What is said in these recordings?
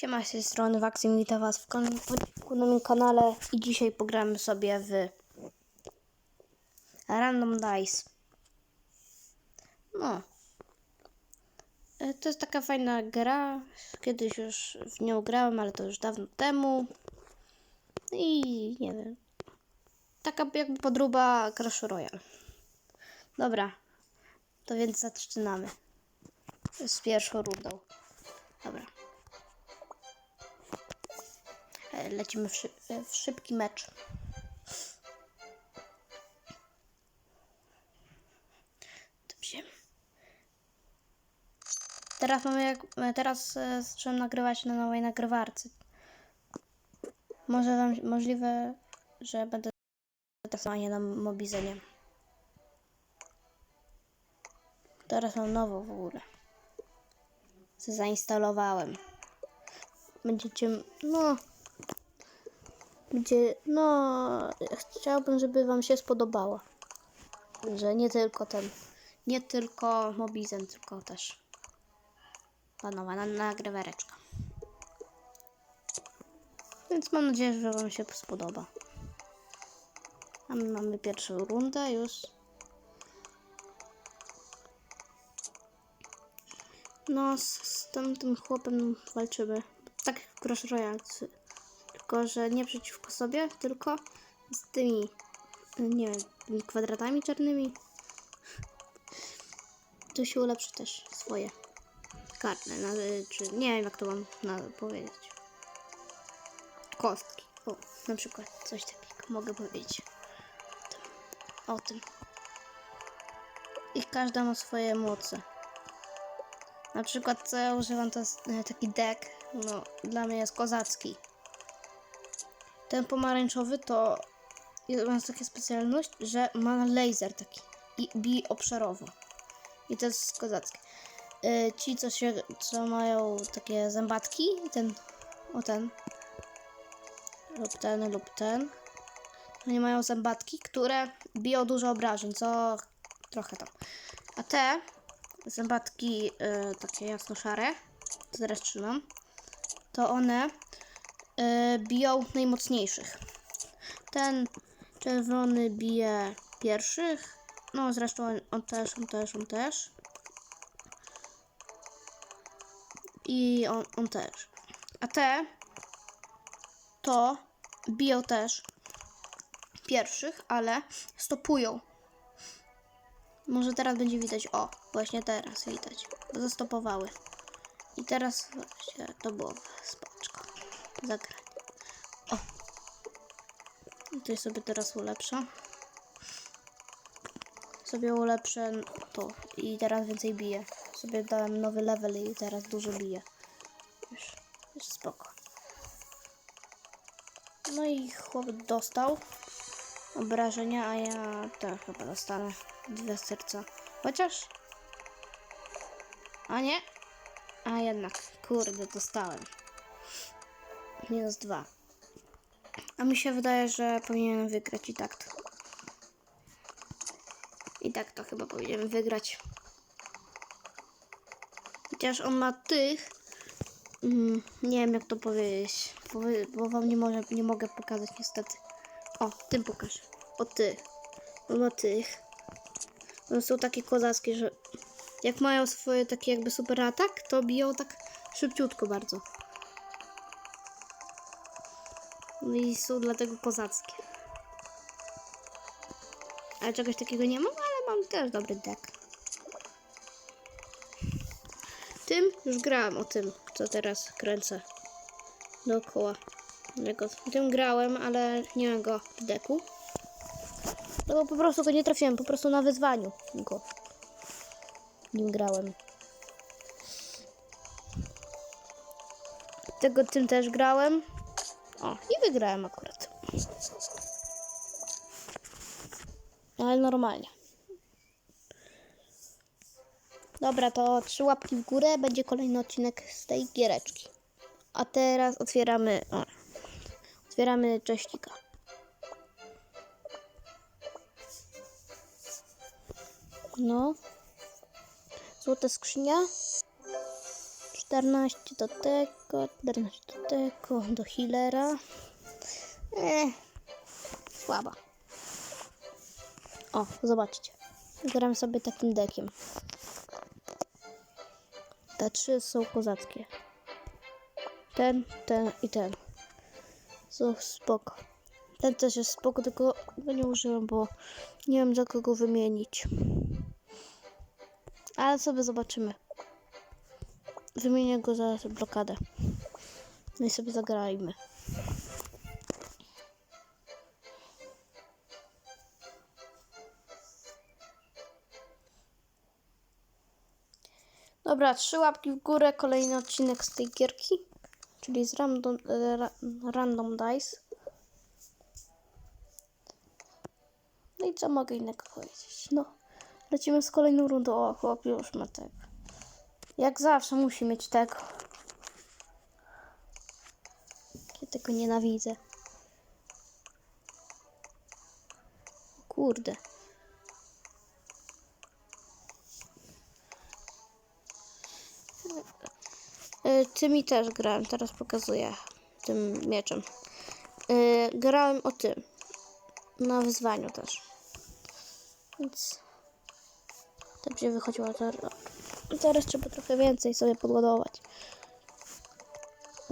Siema, z tej strony Waxim, witam was w kolejnym kanale i dzisiaj pogramy sobie w Random Dice. No. E, To jest taka fajna gra. Kiedyś już w nią grałem, ale to już dawno temu. I nie wiem. Taka jakby podróba Clash Royale. Dobra. To więc zaczynamy. Z pierwszą rundą. Dobra. Lecimy w, szy w szybki mecz. Dobrze. Teraz mamy jak, teraz e, zacząłem nagrywać na nowej nagrywarce. Może wam, możliwe, że będę testowanie na Mobizenie. Teraz mam nową w ogóle. Co zainstalowałem. Będziecie, no, będzie, no, chciałbym, żeby wam się spodobało. Że nie tylko ten, nie tylko Mobizen, tylko też panowa nagrywareczka. Więc mam nadzieję, że wam się spodoba. A my mamy pierwszą rundę już. No, z, z tamtym chłopem walczymy. Tak jak w Crash Royale. Tylko, że nie przeciwko sobie, tylko z tymi, nie wiem, kwadratami czarnymi. To się ulepszy też swoje karty, na, czy nie wiem jak to mam powiedzieć. Kostki. O, na przykład coś takiego mogę powiedzieć. O tym. I każda ma swoje moce. Na przykład co ja używam to jest e, taki deck, no dla mnie jest kozacki. Ten pomarańczowy to ma taka specjalność, że ma laser taki i bije obszarowo. I to jest kozackie. E, ci co się, co mają takie zębatki, ten, o ten, lub ten, lub ten, oni mają zębatki, które biją dużo obrażeń, co trochę tam. A te zębatki y, takie jasno-szare, to teraz trzymam, to one y, biją najmocniejszych. Ten czerwony bije pierwszych, no zresztą on, on też, on też, on też. I on, on też. A te to biją też pierwszych, ale stopują. Może teraz będzie widać. O, właśnie teraz widać. Zastopowały. I teraz właśnie to było spoczko. Zagrać. O. Tutaj sobie teraz ulepszę. Sobie ulepszę to. I teraz więcej bije. Sobie dałem nowy level i teraz dużo bije. Już, już spoko. No i chłop dostał obrażenia, a ja tak chyba dostanę dwie serca. Chociaż. A nie? A jednak, kurde, dostałem. Minus dwa. A mi się wydaje, że powinienem wygrać i tak to. I tak to chyba powinienem wygrać. Chociaż on ma tych. Mm, nie wiem jak to powiedzieć. Bo, bo wam nie, może, nie mogę pokazać niestety. O, tym pokażę. O ty. On ma tych. One są takie kozackie, że jak mają swoje takie jakby super atak, to biją tak szybciutko bardzo. No i są dlatego kozackie. Ale czegoś takiego nie mam, ale mam też dobry deck. Tym już grałem o tym, co teraz kręcę dookoła. Jego, tym grałem, ale nie mam go w deku. No bo po prostu go nie trafiłem, po prostu na wyzwaniu go nim grałem. Tego tym też grałem. O, i wygrałem akurat. Ale normalnie. Dobra, to trzy łapki w górę, będzie kolejny odcinek z tej giereczki. A teraz otwieramy. O, otwieramy cześcika. No. Złota skrzynia. 14 do tego, 14 do tego, do healera. Eee, słaba. O, zobaczcie. Gram sobie takim dekiem. Te trzy są kozackie. Ten, ten i ten. Są spoko. Ten też jest spoko, tylko go nie użyłem, bo nie wiem za kogo wymienić. Ale sobie zobaczymy. Wymienię go za blokadę. No i sobie zagrajmy. Dobra, trzy łapki w górę, kolejny odcinek z tej gierki, czyli z random, ra, random Dice. No i co mogę innego powiedzieć? No, lecimy z kolejną rundą. O, chłop już ma tego. Jak zawsze musi mieć tego. Ja tego nienawidzę. Kurde. Y, Tymi też grałem, teraz pokazuję tym mieczem. Y, Grałem o tym. Na wyzwaniu też. Więc dobrze wychodziło to. Teraz trzeba trochę więcej sobie podładować.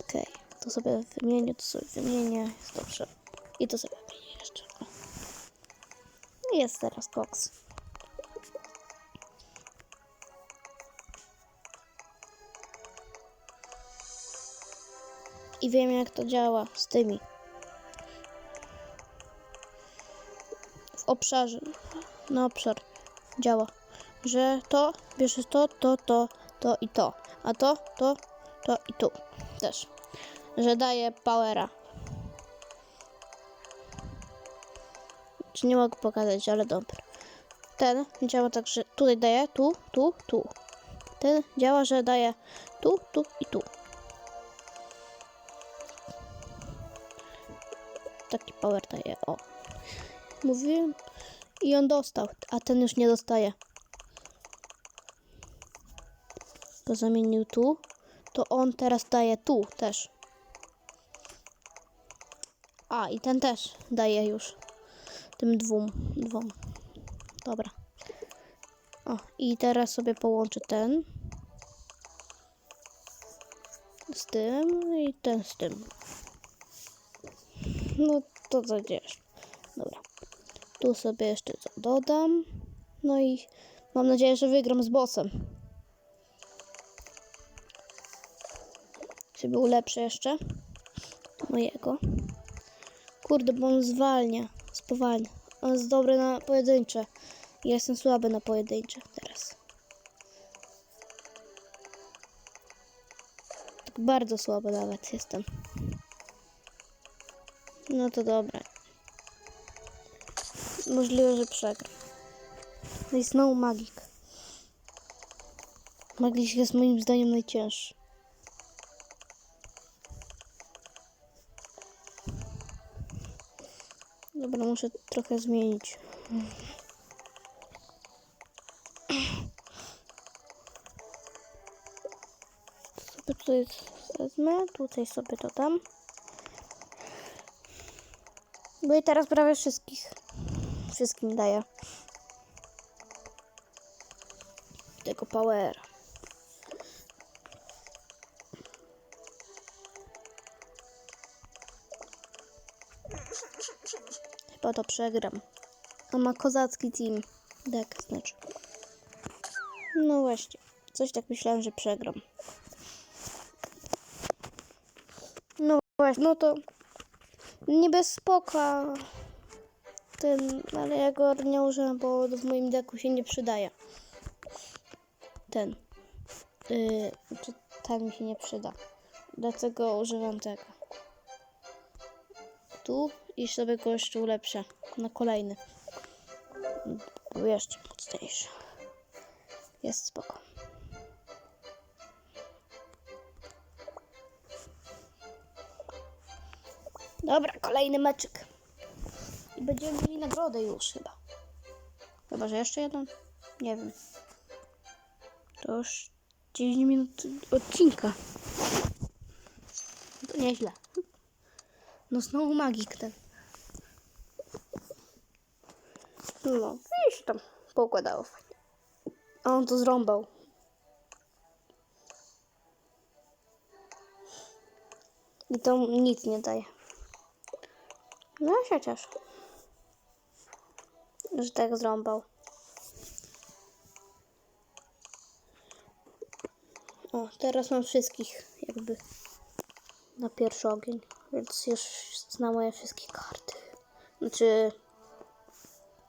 Okej, to sobie wymienię, to sobie wymienię, jest dobrze. I to sobie wymienię jeszcze. O. I Jest teraz koks. I wiem jak to działa z tymi. W obszarze, na obszar działa, że to bierzesz to, to, to, to i to, a to, to, to i tu też, że daje powera. Czy nie mogę pokazać, ale dobra. Ten działa tak, że tutaj daje tu, tu, tu. Ten działa, że daje tu, tu i tu. taki power daje. O. Mówiłem. I on dostał, a ten już nie dostaje. Go zamienił tu. To on teraz daje tu też. A, i ten też daje już. Tym dwóm. Dwom. Dobra. O, i teraz sobie połączę ten. Z tym i ten z tym. No to co? Dobra. Tu sobie jeszcze co dodam. No i mam nadzieję, że wygram z bossem. Żeby ulepszę jeszcze mojego. Kurde, bo on zwalnia. Spowalnia. On jest dobry na pojedyncze. Ja jestem słaby na pojedyncze teraz. Tak bardzo słaby nawet jestem. No to dobra. Możliwe, że przegram. No i znowu magik. Magik jest moim zdaniem najcięższy. Dobra, muszę trochę zmienić. Sobie tutaj wezmę, tutaj sobie dodam. Bo i teraz prawie wszystkich. Wszystkim daję. Tego powera. Chyba to przegram. A ma kozacki team. Deck znaczy. No właśnie. Coś tak myślałem, że przegram. No właśnie, no to niby spoko ten, ale ja go nie używam, bo w moim deku się nie przydaje. Ten. Yy, ten mi się nie przyda. Dlatego używam tego. Tu i sobie go jeszcze ulepszę na kolejny. Bo jeszcze mocniejszy. Jest spoko. Dobra, kolejny meczyk. I będziemy mieli nagrodę już chyba. Chyba, że jeszcze jeden? Nie wiem. To już 10 minut odcinka. To nieźle. No znowu magik ten. No, wiesz tam, poukładało fajnie. A on to zrąbał. I to nic nie daje. No się cieszę. Że tak zrąbał. O, teraz mam wszystkich jakby na pierwszy ogień, więc już znam moje wszystkie karty. Znaczy...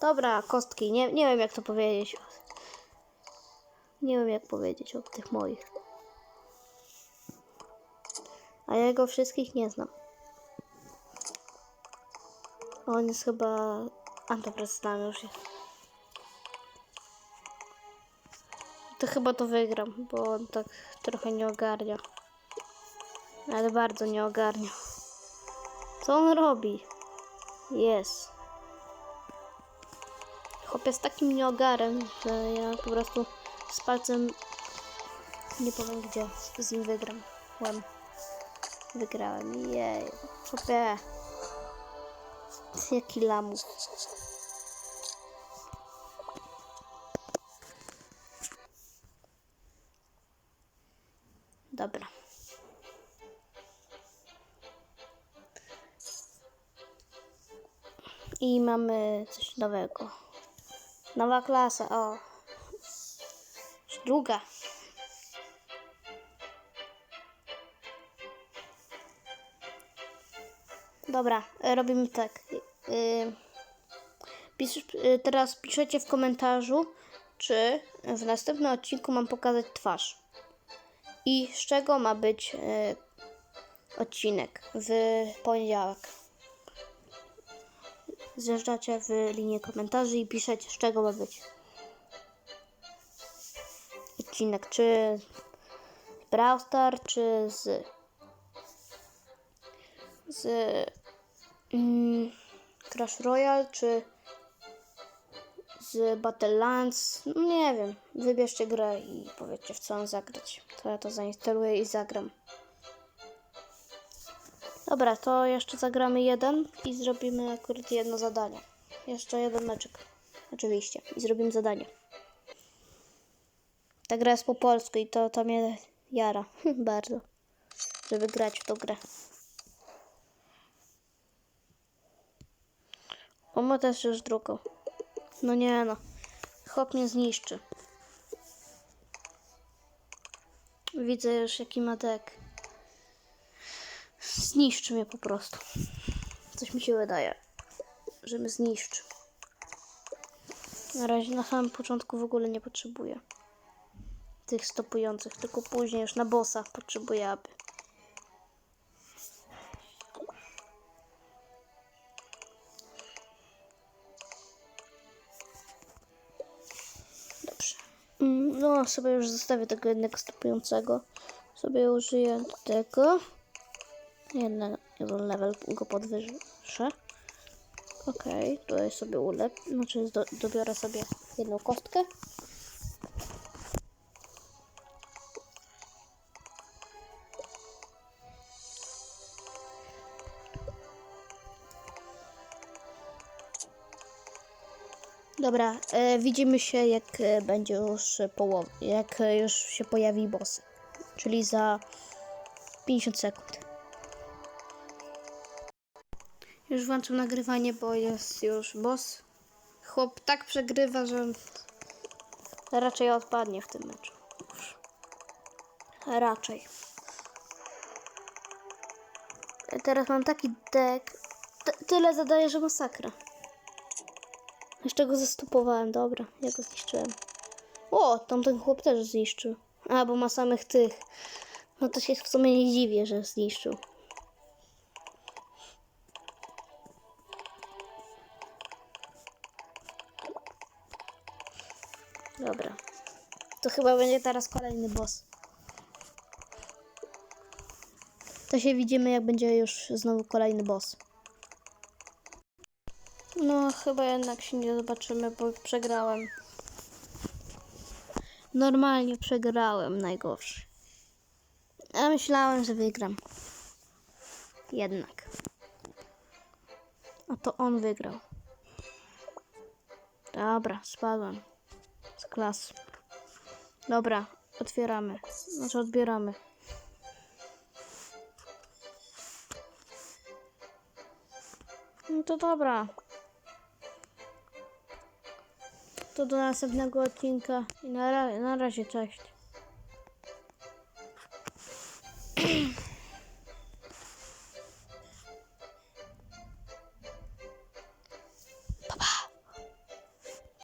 Dobra, kostki, nie, nie wiem jak to powiedzieć. Nie wiem jak powiedzieć o tych moich. A ja go wszystkich nie znam. On jest chyba... A dobra, znam już je. To chyba to wygram, bo on tak trochę nie ogarnia. Ale bardzo nie ogarnia. Co on robi? Jest. Chłopie z takim nieogarem, że ja po prostu z palcem nie powiem gdzie z nim wygram. Łam. Wygrałem. Jej. Chłopie. Jaki lamus. Dobra. I mamy coś nowego. Nowa klasa, o. Druga. Dobra, e, robimy tak. Y, Pisz, y, teraz piszecie w komentarzu, czy w następnym odcinku mam pokazać twarz. I z czego ma być odcinek w poniedziałek. Zjeżdżacie w linię komentarzy i piszecie, z czego ma być odcinek. Czy z Brawl Star, czy z z mm, Crash Royale, czy z Battlelands. No nie wiem. Wybierzcie grę i powiedzcie w co mam zagrać. To ja to zainstaluję i zagram. Dobra, to jeszcze zagramy jeden i zrobimy akurat jedno zadanie. Jeszcze jeden meczek. Oczywiście. I zrobimy zadanie. Ta gra jest po polsku i to, to mnie jara bardzo, żeby grać w tą grę. On ma też już drugą. No nie no. Chłop mnie zniszczy. Widzę już jaki ma dek. Zniszczy mnie po prostu. Coś mi się wydaje, że mnie zniszczy. Na razie na samym początku w ogóle nie potrzebuję tych stopujących, tylko później już na bossa potrzebuję aby. Dobrze. Mm, No, sobie już zostawię tego jednego stopującego. Sobie użyję tego. Jeden, jeden level go podwyższę. Okej, tutaj sobie ulep. Znaczy do, dobiorę sobie jedną kostkę. Dobra, e, widzimy się jak e, będzie już połowa, jak e, już się pojawi boss, czyli za 50 sekund. Już włączam nagrywanie, bo jest już boss. Chłop tak przegrywa, że raczej odpadnie w tym meczu. Raczej. E, Teraz mam taki deck. Tyle zadaje, że masakra. Jeszcze go zastopowałem, dobra, ja go zniszczyłem. O, tamten chłop też zniszczył. A, bo ma samych tych. No to się w sumie nie dziwię, że zniszczył. Dobra. To chyba będzie teraz kolejny boss. To się widzimy, jak będzie już znowu kolejny boss. No, chyba jednak się nie zobaczymy, bo przegrałem. Normalnie przegrałem najgorszy. Ja myślałem, że wygram. Jednak. A to on wygrał. Dobra, spadłem. Z klas. Dobra, otwieramy. Znaczy odbieramy. No to dobra. To do następnego odcinka i na, ra- na razie, cześć.